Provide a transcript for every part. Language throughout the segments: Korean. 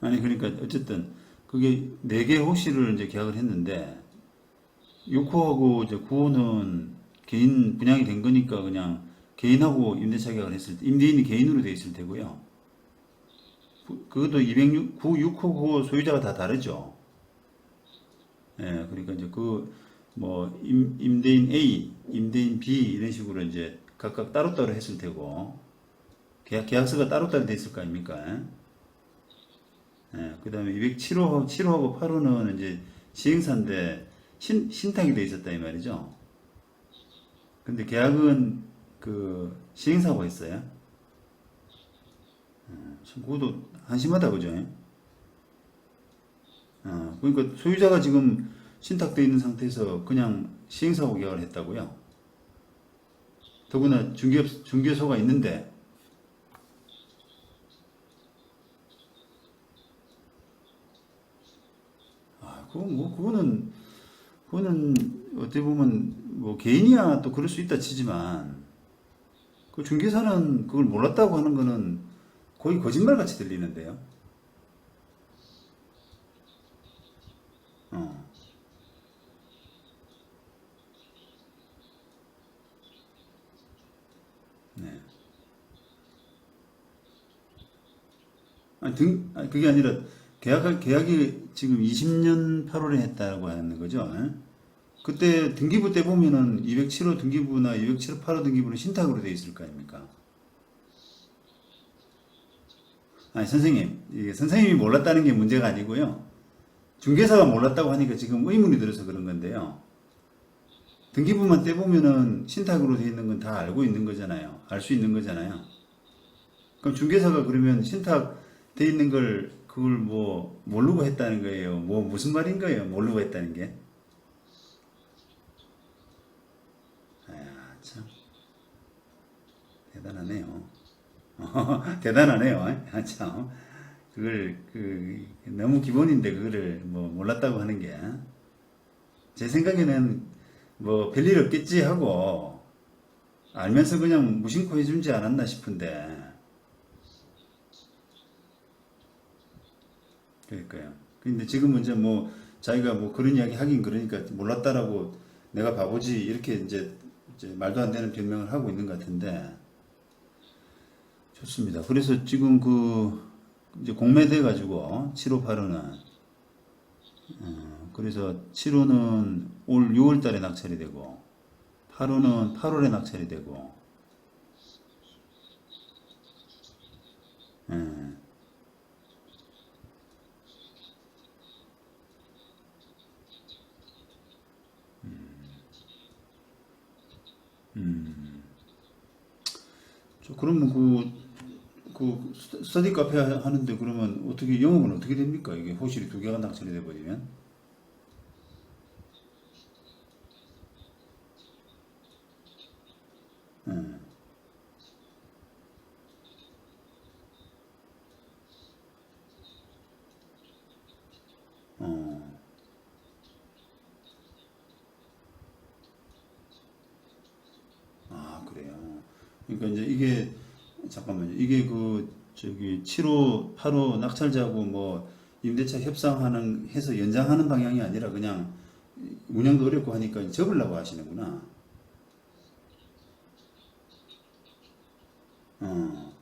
아니 그러니까 어쨌든 그게 네 개 호시를 이제 계약을 했는데 6호하고 이제 9호는 개인 분양이 된 거니까 그냥 개인하고 임대차 계약을 했을 때 임대인이 개인으로 돼 있을 테고요. 그- 그것도 206, 9, 6호, 9호 소유자가 다 다르죠. 예, 그러니까 이제 그뭐 임대인 A, 임대인 B 이런 식으로 이제 각각 따로따로 했을 테고 계약 계약서가 따로따로 돼 있을 거 아닙니까? 예, 그 다음에 207호, 7호하고 8호는 이제 시행사인데 신, 신탁이 돼 있었다 이 말이죠. 근데 계약은 그 시행사가 있어요. 어, 참 그것도 한심하다 그죠? 어, 그러니까 소유자가 지금 신탁돼 있는 상태에서 그냥 시행사하고 계약을 했다고요. 더구나 중개업 중개소가 있는데 아, 그거 뭐 그거는 그거는 어떻게 보면 뭐 개인이야 또 그럴 수 있다 치지만 그 중개사는 그걸 몰랐다고 하는 거는 거의 거짓말 같이 들리는데요. 어. 네. 아니, 등, 아니, 그게 아니라 계약, 계약이 지금 20년 8월에 했다고 하는 거죠. 예? 그때 등기부 때 보면은 207호 등기부나 207호 8호 등기부는 신탁으로 돼 있을 거 아닙니까? 아니, 선생님. 이게 선생님이 몰랐다는 게 문제가 아니고요. 중개사가 몰랐다고 하니까 지금 의문이 들어서 그런 건데요. 등기부만 떼보면은 신탁으로 돼 있는 건 다 알고 있는 거잖아요. 알 수 있는 거잖아요. 그럼 중개사가 그러면 신탁 돼 있는 걸 그걸 뭐 모르고 했다는 거예요. 뭐 무슨 말인 거예요? 모르고 했다는 게. 아, 참 대단하네요. 대단하네요. 아, 참 그걸 그 너무 기본인데 그거를 뭐 몰랐다고 하는 게 제 생각에는 뭐 별일 없겠지 하고 알면서 그냥 무심코 해준지 않았나 싶은데 그러니까요. 근데 지금은 이제 뭐 자기가 뭐 그런 이야기 하긴 그러니까 몰랐다라고 내가 바보지 이렇게 이제, 이제 말도 안 되는 변명을 하고 있는 것 같은데 좋습니다. 그래서 지금 그 이제 공매돼 가지고 7호 8호는 어, 그래서 7호는 올 6월 달에 낙찰이 되고 8호는 8월에 낙찰이 되고 예. 저 그러면 그, 그 스터- 스터디 카페 하- 하는데 그러면 어떻게 영업은 어떻게 됩니까? 이게 호실이 두 개가 낙찰이 돼 버리면? 예. 어. 아, 그래요. 그러니까 이제 이게 잠깐만요. 이게 그 저기 7호, 8호 낙찰자고 뭐 임대차 협상하는 해서 연장하는 방향이 아니라 그냥 운영도 어렵고 하니까 접으려고 하시는구나. 어.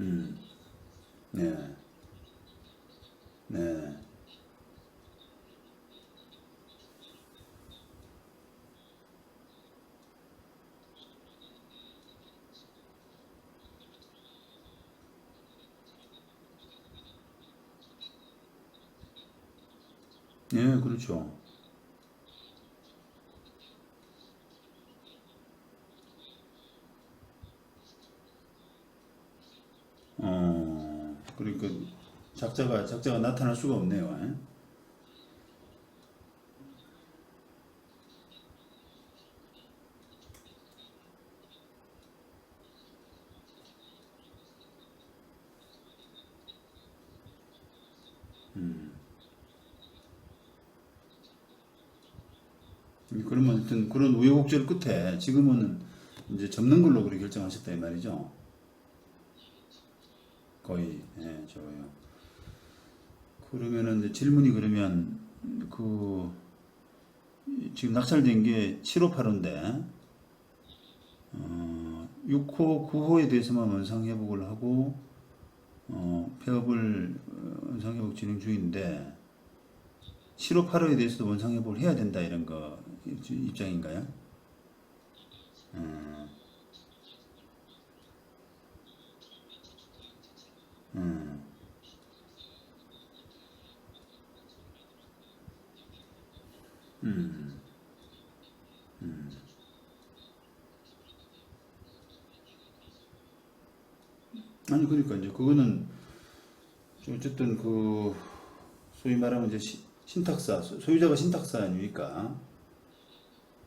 음. 네. 네. 네, 그렇죠. 어, 그러니까 작자가 작자가 나타날 수가 없네요. 예? 음, 그러면 하여튼 우여곡절 끝에 지금은 이제 접는 걸로 그렇게 결정하셨다 이 말이죠. 거의 예, 좋아요. 그러면은 질문이 그러면 그 지금 낙찰된 게 7호 8호인데 어, 6호 9호에 대해서만 원상 회복을 하고 어, 폐업을 어, 원상 회복 진행 중인데 7호 8호에 대해서도 원상 회복을 해야 된다 이런 거 입장인가요? 아니 그러니까 이제 그거는 좀 어쨌든 그 소위 말하면 이제 시- 신탁사 소- 소유자가 신탁사 아닙니까?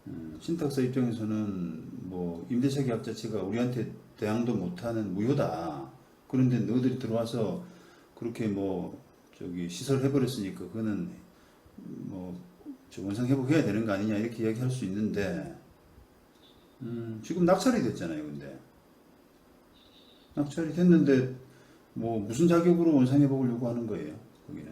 음, 신탁사 입장에서는 뭐 임대차 계약 자체가 우리한테 대항도 못하는 무효다. 그런데 너희들이 들어와서 그렇게 뭐 저기 시설 해버렸으니까 그거는 뭐저 원상 회복해야 되는 거 아니냐 이렇게 이야기할 수 있는데 음, 지금 낙찰이 됐잖아요, 근데 낙찰이 됐는데 뭐 무슨 자격으로 원상 회복을 요구하는 거예요, 거기는?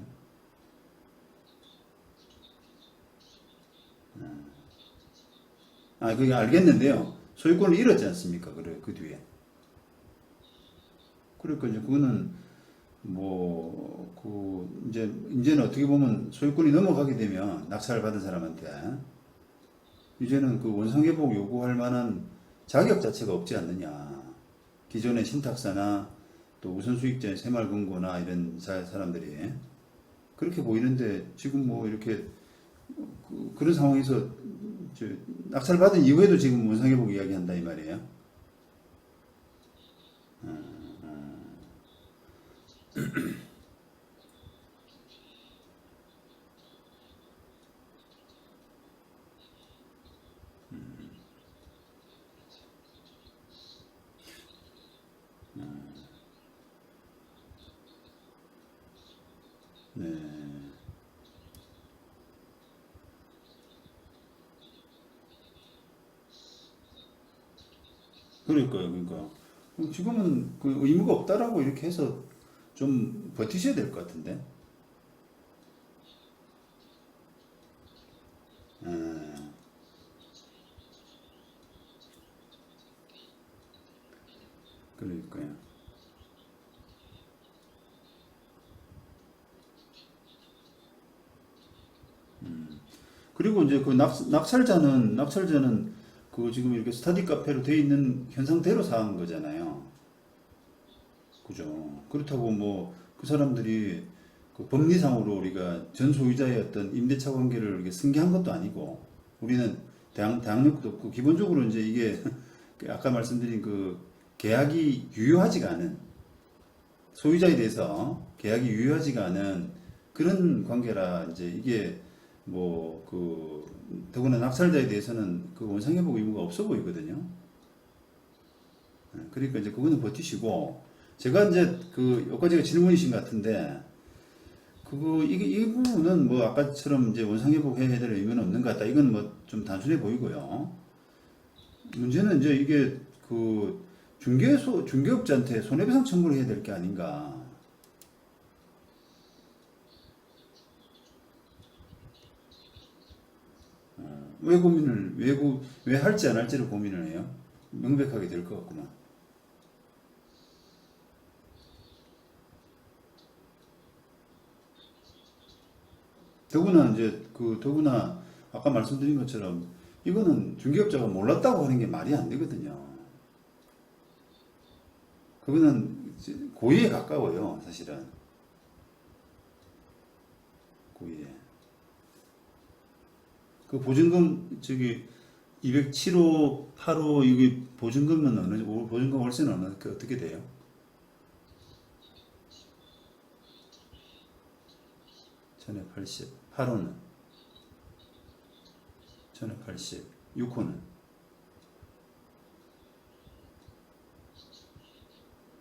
아, 그게 알겠는데요. 소유권을 잃었지 않습니까? 그래, 그 뒤에. 그러니까 이제 그거는 뭐, 그, 이제, 이제는 어떻게 보면 소유권이 넘어가게 되면 낙찰을 받은 사람한테 이제는 그 원상회복 요구할 만한 자격 자체가 없지 않느냐. 기존의 신탁사나 또 우선수익자의 새마을금고나 이런 사- 사람들이 그렇게 보이는데 지금 뭐 이렇게 그, 그런 상황에서 저 낙찰 받은 이후에도 지금 원상회복 이야기한다 이 말이에요. 네. 그러니까요, 그러니까. 그럼 지금은 그 의무가 없다라고 이렇게 해서 좀 버티셔야 될 것 같은데. 음, 그러니까요. 그리고 이제 그 낙, 낙찰자는 낙찰자는 그 지금 이렇게 스터디 카페로 돼 있는 현 상태로 사는 거잖아요. 그죠? 그렇다고 뭐 그 사람들이 그 법리상으로 우리가 전 소유자의 어떤 임대차 관계를 이렇게 승계한 것도 아니고 우리는 대항, 대항력도 없고 기본적으로 이제 이게 그 아까 말씀드린 그 계약이 유효하지가 않은 소유자에 대해서 계약이 유효하지가 않은 그런 관계라 이제 이게 뭐 그 더구나 낙찰자에 대해서는 그 원상회복 의무가 없어 보이거든요. 예, 그러니까 이제 그거는 버티시고 제가 이제 그 여기까지가 질문이신 것 같은데 그거 이게 이 부분은 뭐 아까처럼 이제 원상회복 해야 될 의무는 없는 것 같다. 이건 뭐 좀 단순해 보이고요. 문제는 이제 이게 그 중개소 중개업자한테 손해배상 청구를 해야 될 게 아닌가. 왜 고민을 왜, 고, 왜 할지 안 할지를 고민을 해요? 명백하게 될 것 같구만. 더구나 이제 그 더구나 아까 말씀드린 것처럼 이거는 중개업자가 몰랐다고 하는 게 말이 안 되거든요. 그거는 고의에 가까워요, 사실은. 고의에. 그 보증금 저기 207호, 8호 이게 보증금은 어느 보증금 월세는 어느 그 어떻게 돼요? 천에 80, 8호는 천에 80, 6호는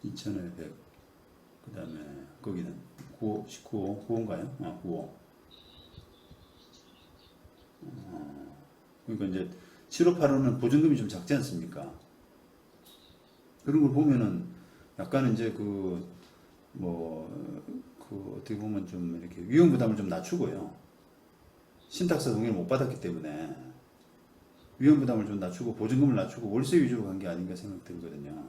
2천에 100, 그 다음에 거기는 9호, 19호, 9호인가요? 아, 9호. 그러니까 이제 7호, 8호는 보증금이 좀 작지 않습니까? 그런 걸 보면은 약간 이제 그 뭐 그 어떻게 보면 좀 이렇게 위험 부담을 좀 낮추고요. 신탁사 동의를 못 받았기 때문에 위험 부담을 좀 낮추고 보증금을 낮추고 월세 위주로 간 게 아닌가 생각 들거든요.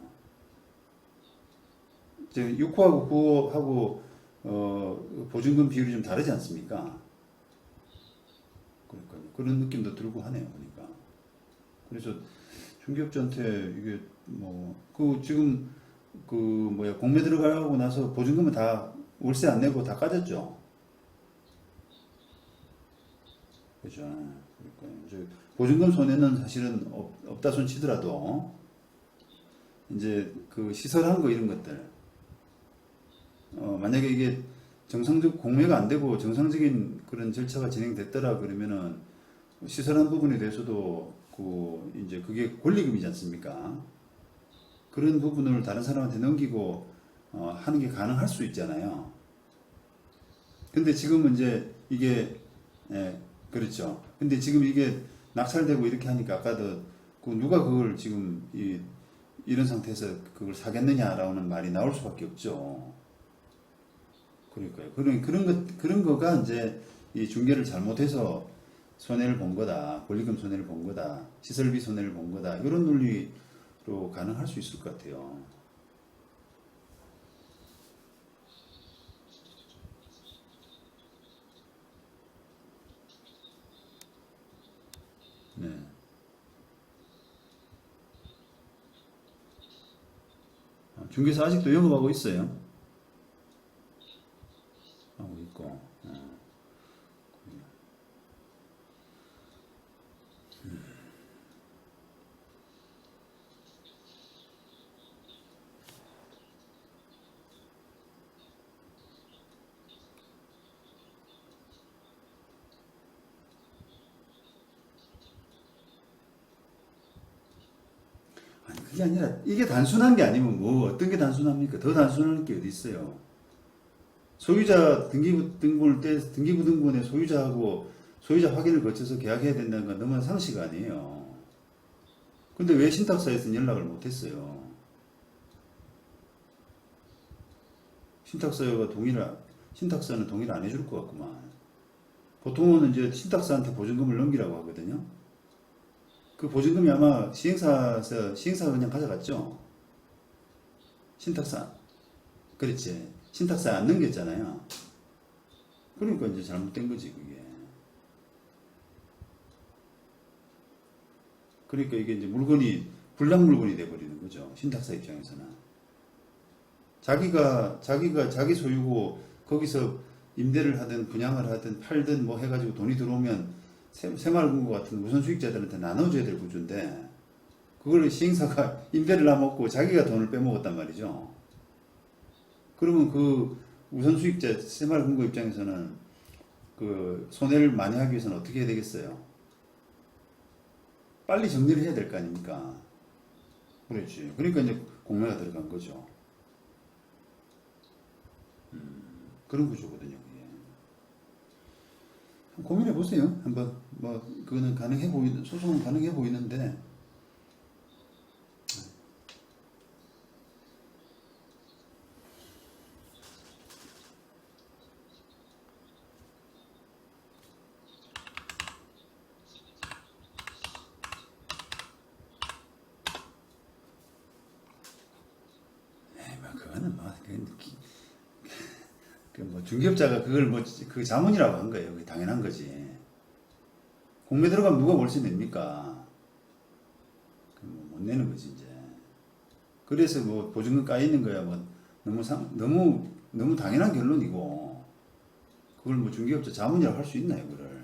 이제 6호하고 9호하고 어, 보증금 비율이 좀 다르지 않습니까? 그런 느낌도 들고 하네요, 보니까. 그래서 중개업자한테 이게 뭐 그 지금 그 뭐야 공매 들어가고 나서 보증금은 다 월세 안 내고 다 까졌죠. 그죠. 그러니까 이제 보증금 손해는 사실은 없, 없다 손 치더라도 이제 그 시설한 거 이런 것들 어 만약에 이게 정상적 공매가 안 되고 정상적인 그런 절차가 진행됐더라 그러면은 시설한 부분에 대해서도 그 이제 그게 권리금이지 않습니까? 그런 부분을 다른 사람한테 넘기고 어, 하는 게 가능할 수 있잖아요. 근데 지금은 이제 이게 예, 그렇죠. 근데 지금 이게 낙찰되고 이렇게 하니까 아까도 그 누가 그걸 지금 이 이런 상태에서 그걸 사겠느냐라는 말이 나올 수밖에 없죠. 그러니까요. 그런 그런 것 그런 거가 이제 이 중개를 잘못해서 손해를 본 거다. 권리금 손해를 본 거다. 시설비 손해를 본 거다. 이런 논리로 가능할 수 있을 것 같아요. 네. 아, 중개사 아직도 영업하고 있어요. 하고 있고. 어. 아니 그게 아니라 이게 단순한 게 아니면 뭐 어떤 게 단순합니까? 더 단순한 게 어디 있어요? 소유자 등기부 등본을 때 등기부 등본에 소유자하고 소유자 확인을 거쳐서 계약해야 된다는 건 너무나 상식 아니에요. 근데 왜 신탁사에서는 연락을 못 했어요? 신탁사가 동의를 안- 신탁사는 동의를 안 해줄 것 같구만. 보통은 이제 신탁사한테 보증금을 넘기라고 하거든요. 그 보증금이 아마 시행사에서 시행사가 그냥 가져갔죠. 신탁사. 그렇지. 신탁사에 안 넘겼잖아요. 그러니까 이제 잘못된 거지 그게. 그러니까 이게 이제 물건이 불량 물건이 돼버리는 거죠. 신탁사 입장에서는. 자기가 자기가 자기 소유고 거기서 임대를 하든 분양을 하든 팔든 뭐 해가지고 돈이 들어오면 새- 새마을금고 같은 우선 수익자들한테 나눠줘야 될 구조인데 그걸 시행사가 임대를 안 먹고 자기가 돈을 빼먹었단 말이죠. 그러면 그 우선 수익자 새마을금고 입장에서는 그 손해를 많이 하기 위해서는 어떻게 해야 되겠어요? 빨리 정리를 해야 될 거 아닙니까? 그렇지. 그러니까 이제 공매가 들어간 거죠. 음, 그런 구조거든요. 고민해 보세요. 한번 뭐 그거는 가능해 보이는 소송은 가능해 보이는데 에이, 뭐 그거는 뭐 뭐 중개업자가 그걸 뭐 그 자문이라고 한 거예요. 그게 당연한 거지. 공매 들어가면 누가 월세 냅니까? 그못 내는 거지 이제. 그래서 뭐 보증금 까여 있는 거야 뭐 너무 상 너무 너무 당연한 결론이고 그걸 뭐 중개업자 자문이라고 할 수 있나요 그걸?